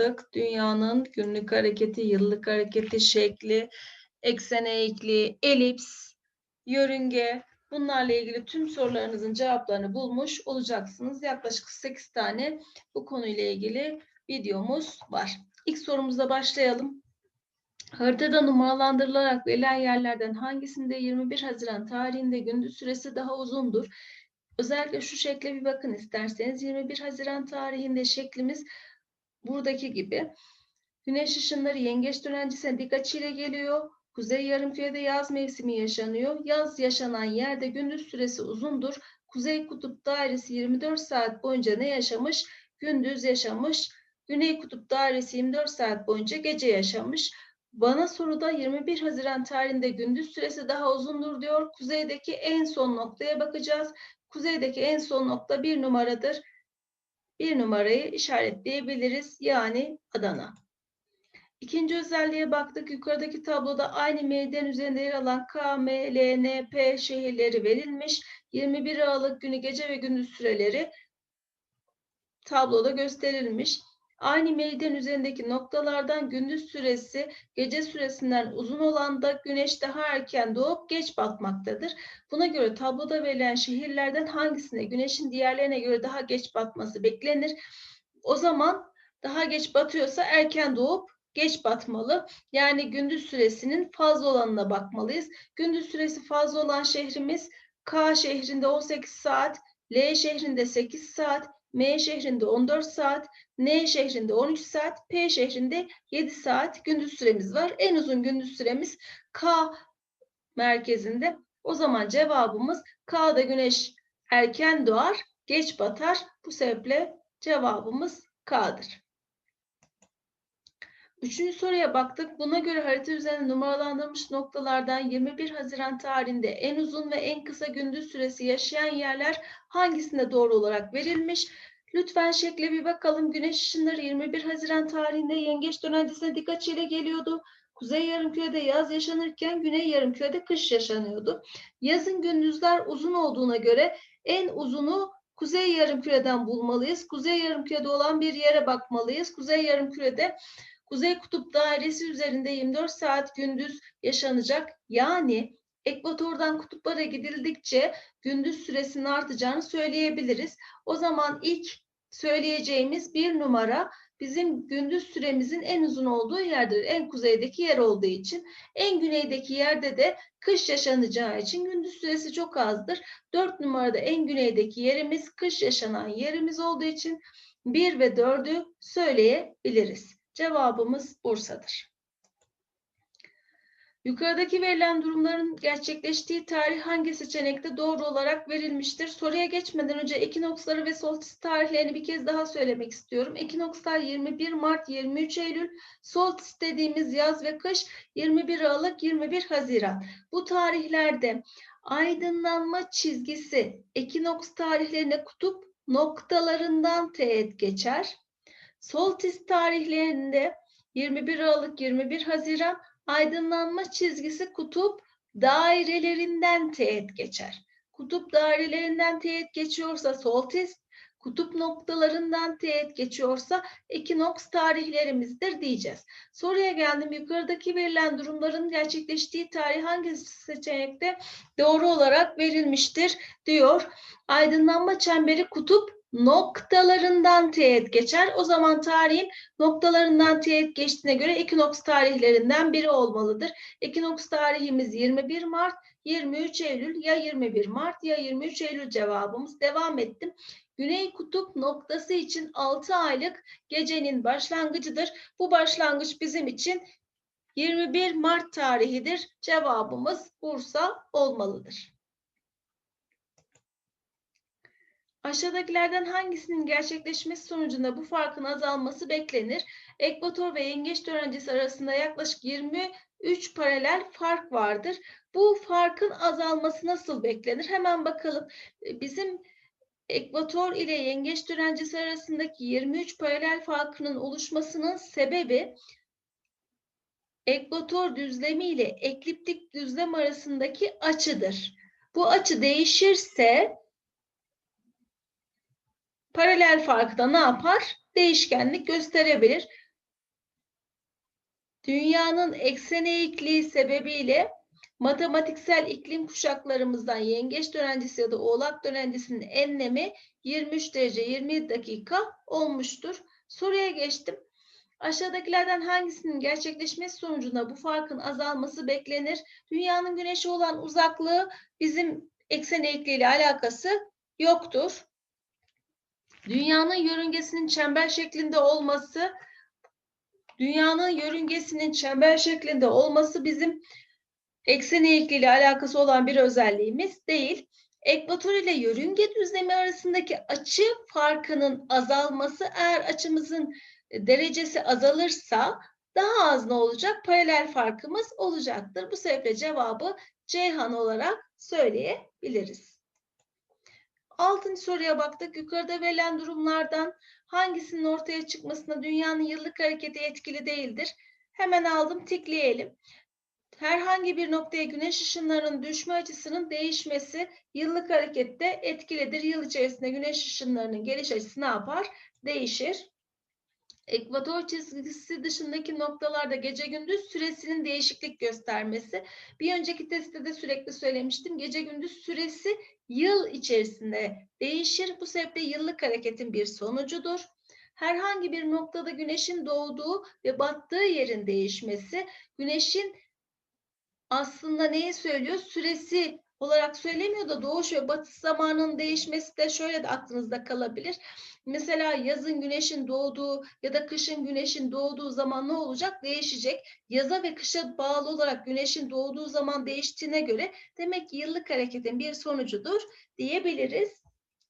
yaptık. Dünyanın günlük hareketi, yıllık hareketi, şekli, eksen eğikliği, elips, yörünge bunlarla ilgili tüm sorularınızın cevaplarını bulmuş olacaksınız. Yaklaşık 8 tane bu konuyla ilgili videomuz var. İlk sorumuzla başlayalım. Haritada numaralandırılarak verilen yerlerden hangisinde 21 Haziran tarihinde gündüz süresi daha uzundur? Özellikle şu şekle bir bakın isterseniz. 21 Haziran tarihinde şeklimiz buradaki gibi. Güneş ışınları yengeç dönencisine dik açıyla geliyor. Kuzey yarımkürede yaz mevsimi yaşanıyor. Yaz yaşanan yerde gündüz süresi uzundur. Kuzey kutup dairesi 24 saat boyunca ne yaşamış? Gündüz yaşamış. Güney kutup dairesi 24 saat boyunca gece yaşamış. Bana soruda 21 Haziran tarihinde gündüz süresi daha uzundur diyor. Kuzeydeki en son noktaya bakacağız. Kuzeydeki en son nokta bir numaradır. Bir numarayı işaretleyebiliriz. Yani Adana. İkinci özelliğe baktık. Yukarıdaki tabloda aynı meydan üzerinde yer alan K, M, L, N, P şehirleri verilmiş. 21 Aralık günü gece ve gündüz süreleri tabloda gösterilmiş. Aynı meydan üzerindeki noktalardan gündüz süresi gece süresinden uzun olan da güneş daha erken doğup geç batmaktadır. Buna göre tabloda verilen şehirlerden hangisine güneşin diğerlerine göre daha geç batması beklenir? O zaman daha geç batıyorsa erken doğup geç batmalı. Yani gündüz süresinin fazla olanına bakmalıyız. Gündüz süresi fazla olan şehrimiz K şehrinde 18 saat, L şehrinde 8 saat, M şehrinde 14 saat, N şehrinde 13 saat, P şehrinde 7 saat gündüz süremiz var. En uzun gündüz süremiz K merkezinde. O zaman cevabımız K'da güneş erken doğar, geç batar. Bu sebeple cevabımız K'dır. Üçüncü soruya baktık. Buna göre harita üzerinde numaralandırılmış noktalardan 21 Haziran tarihinde en uzun ve en kısa gündüz süresi yaşayan yerler hangisinde doğru olarak verilmiş? Lütfen şekle bir bakalım. Güneş ışınları 21 Haziran tarihinde yengeç dönencesine dik açıyla geliyordu. Kuzey yarımkürede yaz yaşanırken güney yarımkürede kış yaşanıyordu. Yazın gündüzler uzun olduğuna göre en uzunu kuzey yarımküreden bulmalıyız. Kuzey yarımkürede olan bir yere bakmalıyız. Kuzey yarımkürede Kuzey Kutup Dairesi üzerinde 24 saat gündüz yaşanacak. Yani ekvatordan kutuplara gidildikçe gündüz süresinin artacağını söyleyebiliriz. O zaman ilk söyleyeceğimiz bir numara bizim gündüz süremizin en uzun olduğu yerdir. En kuzeydeki yer olduğu için. En güneydeki yerde de kış yaşanacağı için gündüz süresi çok azdır. Dört numarada en güneydeki yerimiz kış yaşanan yerimiz olduğu için bir ve dördü söyleyebiliriz. Cevabımız Bursa'dır. Yukarıdaki verilen durumların gerçekleştiği tarih hangi seçenekte doğru olarak verilmiştir? Soruya geçmeden önce ekinoksları ve solstice tarihlerini bir kez daha söylemek istiyorum. Ekinokslar 21 Mart 23 Eylül, solstice dediğimiz yaz ve kış 21 Aralık 21 Haziran. Bu tarihlerde aydınlanma çizgisi ekinoks tarihlerine kutup noktalarından teğet geçer. Solstice tarihlerinde 21 Aralık 21 Haziran aydınlanma çizgisi kutup dairelerinden teğet geçer. Kutup dairelerinden teğet geçiyorsa solstice, kutup noktalarından teğet geçiyorsa ekinoks tarihlerimizdir diyeceğiz. Soruya geldim. Yukarıdaki verilen durumların gerçekleştiği tarih hangi seçenekte doğru olarak verilmiştir diyor. Aydınlanma çemberi kutup noktalarından teğet geçer. O zaman tarihin noktalarından teğet geçtiğine göre ekinoks tarihlerinden biri olmalıdır. Ekinoks tarihimiz 21 Mart, 23 Eylül ya 21 Mart ya 23 Eylül cevabımız. Devam ettim. Güney kutup noktası için 6 aylık gecenin başlangıcıdır. Bu başlangıç bizim için 21 Mart tarihidir. Cevabımız Bursa olmalıdır. Aşağıdakilerden hangisinin gerçekleşmesi sonucunda bu farkın azalması beklenir? Ekvator ve yengeç dönencesi arasında yaklaşık 23 paralel fark vardır. Bu farkın azalması nasıl beklenir? Hemen bakalım. Bizim ekvator ile yengeç dönencesi arasındaki 23 paralel farkının oluşmasının sebebi ekvator düzlemi ile ekliptik düzlem arasındaki açıdır. Bu açı değişirse paralel farkı da ne yapar? Değişkenlik gösterebilir. dünyanın eksen eğikliği sebebiyle matematiksel iklim kuşaklarımızdan yengeç dönencesi ya da oğlak dönencesinin enlemi 23 derece 20 dakika olmuştur. Soruya geçtim. Aşağıdakilerden hangisinin gerçekleşmesi sonucunda bu farkın azalması beklenir? Dünyanın güneşe olan uzaklığı bizim eksen eğikliği ile alakası yoktur. Dünyanın yörüngesinin çember şeklinde olması dünyanın yörüngesinin çember şeklinde olması bizim eksen eğikliği ile alakası olan bir özelliğimiz değil. Ekvator ile yörünge düzlemi arasındaki açı farkının azalması eğer açımızın derecesi azalırsa daha az ne olacak? Paralel farkımız olacaktır. Bu sebeple cevabı Ceyhan olarak söyleyebiliriz. Altıncı soruya baktık. Yukarıda verilen durumlardan hangisinin ortaya çıkmasına dünyanın yıllık hareketi etkili değildir? Hemen aldım, tikleyelim. Herhangi bir noktaya güneş ışınlarının düşme açısının değişmesi yıllık harekette etkilidir. Yıl içerisinde güneş ışınlarının geliş açısı ne yapar? Değişir. Ekvator çizgisi dışındaki noktalarda gece gündüz süresinin değişiklik göstermesi. Bir önceki testte de sürekli söylemiştim. Gece gündüz süresi yıl içerisinde değişir. Bu sebeple yıllık hareketin bir sonucudur. Herhangi bir noktada güneşin doğduğu ve battığı yerin değişmesi, güneşin aslında neyi söylüyor? Süresi olarak söylemiyor da doğuş ve batış zamanının değişmesi de şöyle de aklınızda kalabilir. Mesela yazın güneşin doğduğu ya da kışın güneşin doğduğu zaman ne olacak? Değişecek. Yaza ve kışa bağlı olarak güneşin doğduğu zaman değiştiğine göre demek ki yıllık hareketin bir sonucudur diyebiliriz.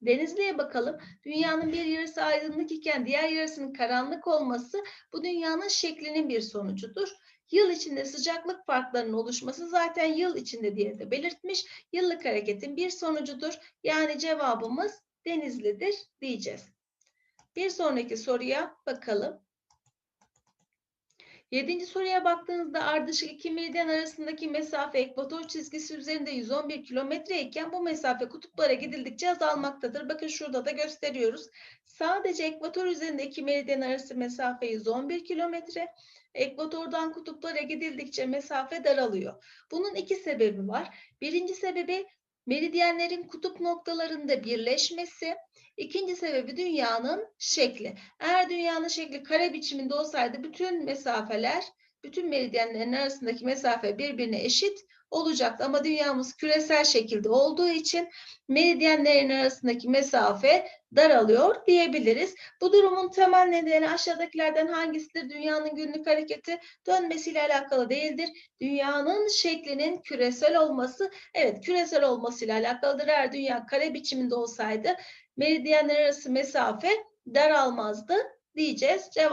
Denizli'ye bakalım. Dünyanın bir yarısı aydınlık iken diğer yarısının karanlık olması bu dünyanın şeklinin bir sonucudur. Yıl içinde sıcaklık farklarının oluşması zaten yıl içinde diye de belirtmiş. Yıllık hareketin bir sonucudur. Yani cevabımız Denizli'dir diyeceğiz. Bir sonraki soruya bakalım. Yedinci soruya baktığınızda ardışık iki meridyen arasındaki mesafe ekvator çizgisi üzerinde 111 kilometre iken bu mesafe kutuplara gidildikçe azalmaktadır. Bakın şurada da gösteriyoruz. Sadece ekvator üzerinde iki meridyen arası mesafe 111 kilometre. Ekvatordan kutuplara gidildikçe mesafe daralıyor. Bunun iki sebebi var. Birinci sebebi meridyenlerin kutup noktalarında birleşmesi. İkinci sebebi dünyanın şekli. Eğer dünyanın şekli kare biçiminde olsaydı bütün mesafeler, bütün meridyenlerin arasındaki mesafe birbirine eşit olacaktı. Ama dünyamız küresel şekilde olduğu için meridyenlerin arasındaki mesafe daralıyor diyebiliriz. Bu durumun temel nedeni aşağıdakilerden hangisidir? Dünyanın günlük hareketi dönmesiyle alakalı değildir. Dünyanın şeklinin küresel olması, evet küresel olmasıyla alakalıdır. Eğer dünya kare biçiminde olsaydı meridyenler arası mesafe daralmazdı diyeceğiz. Cevap